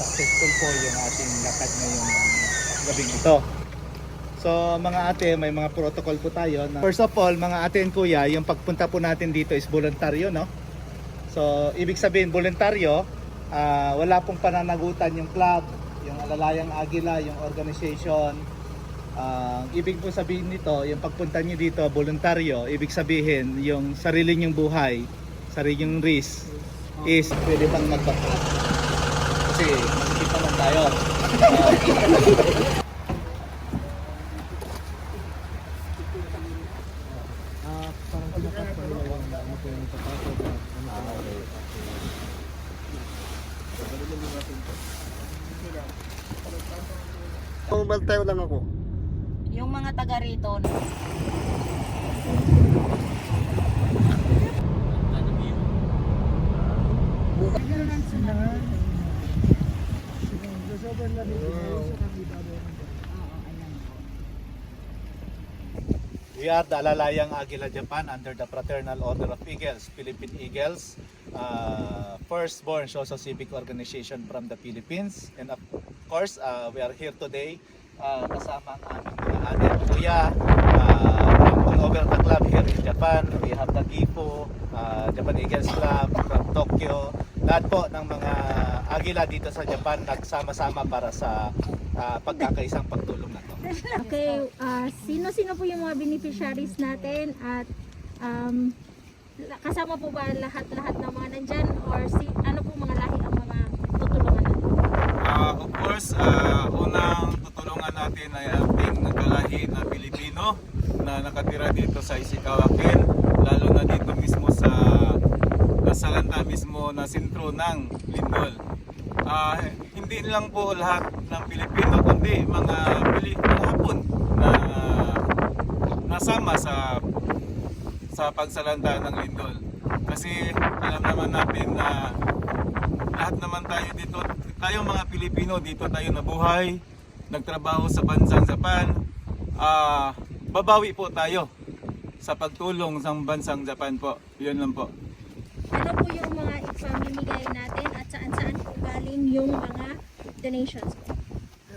successful po yung ating lakad ngayong gabing ito. So mga ate, may mga protocol po tayo. Na, first of all, mga ate and kuya, yung pagpunta po natin dito is voluntaryo, no? So ibig sabihin voluntaryo, ah, wala pong pananagutan yung club, yung Alalayang Agila, yung organization. Ah, ibig po sabihin nito, yung pagpunta niyo dito voluntaryo, ibig sabihin yung sarili niyong buhay, sarili niyong risk is pwede bang magpapalak. Kasi makikita lang tayo. Normal tayo lang ako. Yung mga taga rito, We are the Alalayang Agila Japan under the Fraternal Order of Eagles, Philippine Eagles, uh, firstborn social civic organization from the Philippines. And of course, uh, we are here today uh, kasama ang aming mga ate at kuya uh, from all over the club here in Japan. We have the GIFO, uh, Japan Eagles Club from Tokyo. Lahat po ng mga Agila dito sa Japan nagsama-sama para sa uh, pagkakaisang pagtulong na to. Okay, ah, sino-sino po yung mga beneficiaries natin at um, kasama po ba lahat-lahat ng mga nandyan or si, ano po mga lahi ang mga tutulungan natin? Ah, of course, ah, unang tutulungan natin ay ating kalahi na Pilipino na nakatira dito sa Isikawakin, lalo na dito mismo sa nasalanta mismo na sentro ng Lindol. Ah, hindi lang po lahat ng Pilipino kundi mga Pili na nasama sa sa pagsalanta ng Lindol. Kasi alam naman natin na lahat naman tayo dito, tayong mga Pilipino dito tayo nabuhay, nagtrabaho sa bansang Japan. Ah, babawi po tayo sa pagtulong sa bansang Japan po. 'Yun lang po. Ano po yung mga ipamimigay natin at saan-saan po galing yung mga donations po?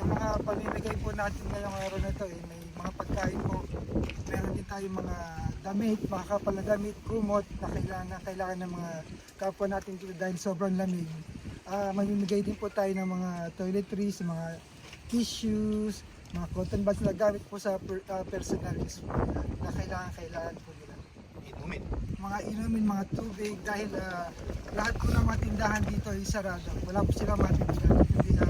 Yung mga pamimigay po natin ngayong araw na ito, eh, may mga pagkain po. Meron din tayong mga damit, mga kapal na damit, kumot na kailangan, na kailangan ng mga kapwa natin dito dahil sobrang lamig. Ah, mamimigay din po tayo ng mga toiletries, mga tissues, mga cotton buds na gamit po sa per, ah, personal use na kailangan kailangan po nila. Inumin. Mga inumin, mga tubig dahil ah, lahat po ng mga tindahan dito ay sarado. Wala po silang matindahan. Hindi na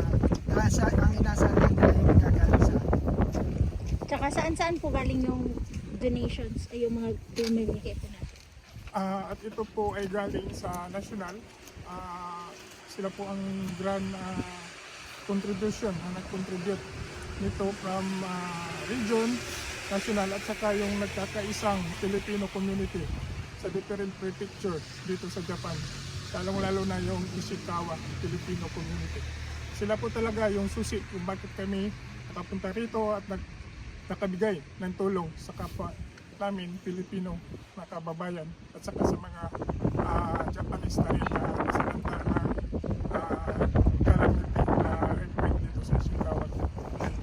nasa, ang inaasahan lang nila yung magagaling sa atin. Tsaka saan-saan po galing yung donations ay yung mga bumibigay po natin? Ah, at ito po ay galing sa national. Ah, sila po ang grand ah, contribution ang nag-contribute nito from ah, region, national at saka yung nagkakaisang Filipino community sa different prefecture dito sa Japan. Lalong-lalo na yung Ishikawa Filipino community. Sila po talaga yung susi kung bakit kami nakapunta rito at nag nakabigay ng tulong sa kapwa namin Pilipino na kababayan at saka sa mga ah, Japanese na rin na sinanta na uh, calamity na earthquake dito sa Ishikawa.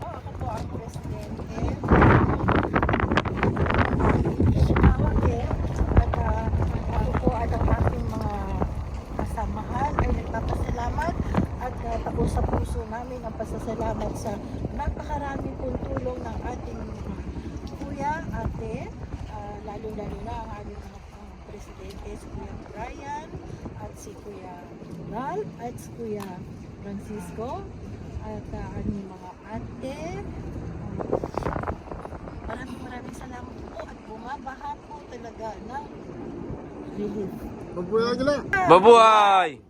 ako po ang presidente. Tawag At ah, ako po at ang aking mga kasamahan ay nagpapasalamat at uh, tapo sa puso namin ang pasasalamat sa napakaraming pong tulong ng ating mga kuya, ate, ah, lalo-lalo na ang aming mga presidente, si Kuya Brian, at si Kuya Ralph, at si Kuya Francisco, at uh, aming mga ate, Maraming maraming salamat po at bumabaha po talaga ng relief. Magbuhay nila. Mabuhay!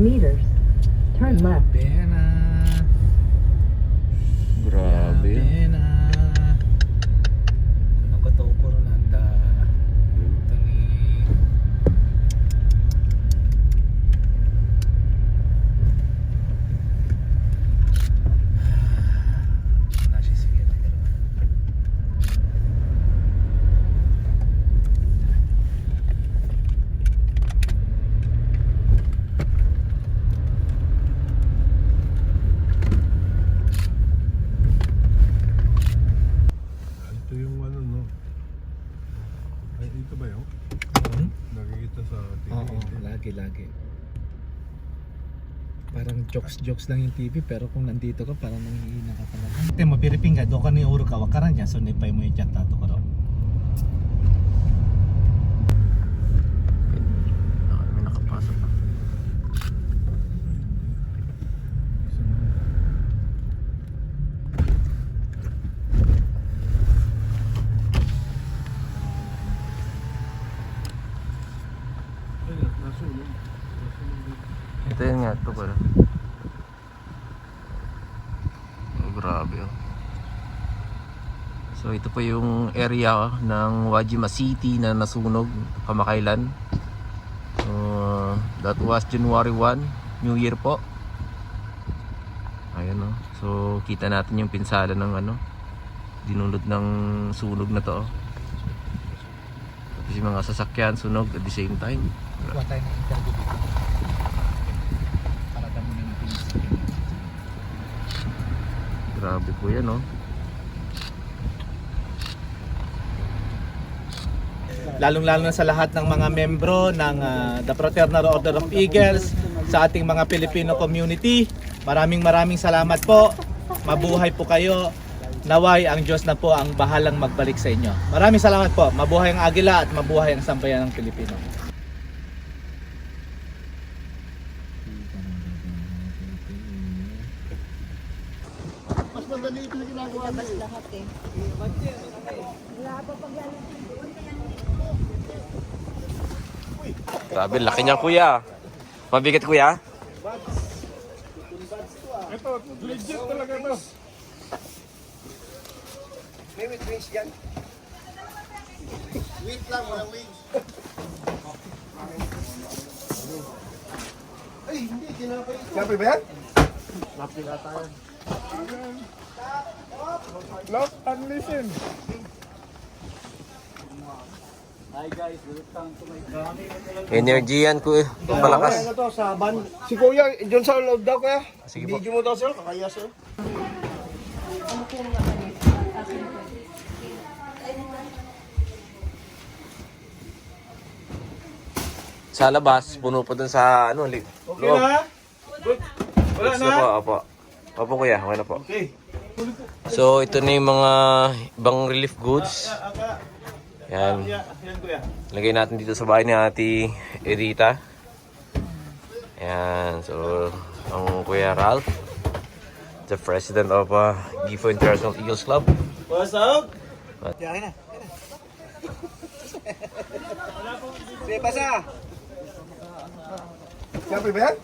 meters. Turn left. Oo, lagi lagi. Parang jokes-jokes lang yung TV pero kung nandito ka parang nanghihina ka talaga. Te mo piriping ka do ka ni uro ka wakaran dyan so nipay mo yung chat tato ko raw. May nakapasok pa. Ay, nasunog. Nasunog dito. Ito yun nga, ito pala. Oh, grabe oh. So ito po yung area ng Wajima City na nasunog kamakailan. So, that was January 1, New Year po. Ayun oh. So kita natin yung pinsala ng ano, dinulot ng sunog na to. oh. Kasi mga sasakyan sunog at the same time. Kuha tayo ng interview dito. Para kami ng Grabe po yan oh. lalong-lalo na sa lahat ng mga membro ng ah, The Fraternal Order of Eagles, sa ating mga Filipino community. Maraming maraming salamat po. Mabuhay po kayo. Naway ang Diyos na po ang bahalang magbalik sa inyo. Maraming salamat po. Mabuhay ang Agila at mabuhay ang sambayan ng Pilipino. Madali ito yung ginagawa natin. Lahat eh. Grabe, laki niya kuya. Mabigat kuya. Ito, legit talaga to. May with wings yan. Wait lang, walang wings. Ay, hindi, tinapay ito. Tinapay ba yan? Lock and listen. Energy yan kuya. Palakas. Ano to, sa ban? Si Kuya, dyan sa loob daw kaya? Sige po. Video mo daw sir, kakaya sir. Sa labas, puno po dun sa ano, loob. Wala So po, opo. Opo kuya, okay na po. Okay. So ito na yung mga ibang relief goods. Yan. Lagay natin dito sa bahay ni Ate Edita. Yan. So, ang Kuya Ralph, the president of uh, Gifo International Eagles Club. What's up? Sige, pasa! Tinapay ba yan?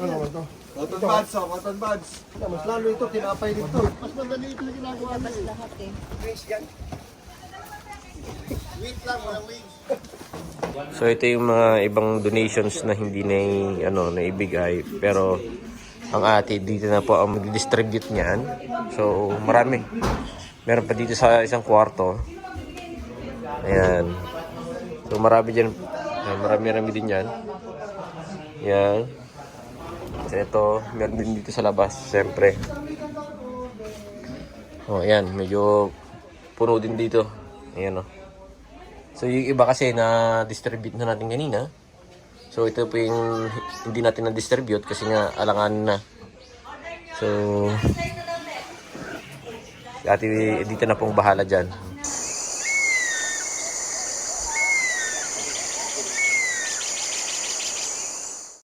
Ano naman to? Cotton buds, oh, cotton buds. Mas lalo ito, tinapay dito. Mas madali ito yung ginagawa natin. Lahat eh. Wings yan. Wait lang, walang wings. So ito yung mga ibang donations na hindi na ano naibigay pero ang ate dito na po ang mag-distribute niyan. So marami. Meron pa dito sa isang kwarto. Ayan. So marami diyan. Ayan, marami-rami din yan. Yan. Ito, meron din dito sa labas, siyempre. Oh, ayan, medyo puno din dito. Ayan oh. So yung iba kasi na distribute na natin kanina. So ito po yung hindi natin na-distribute kasi nga alangan na. So Ate dito na pong bahala dyan.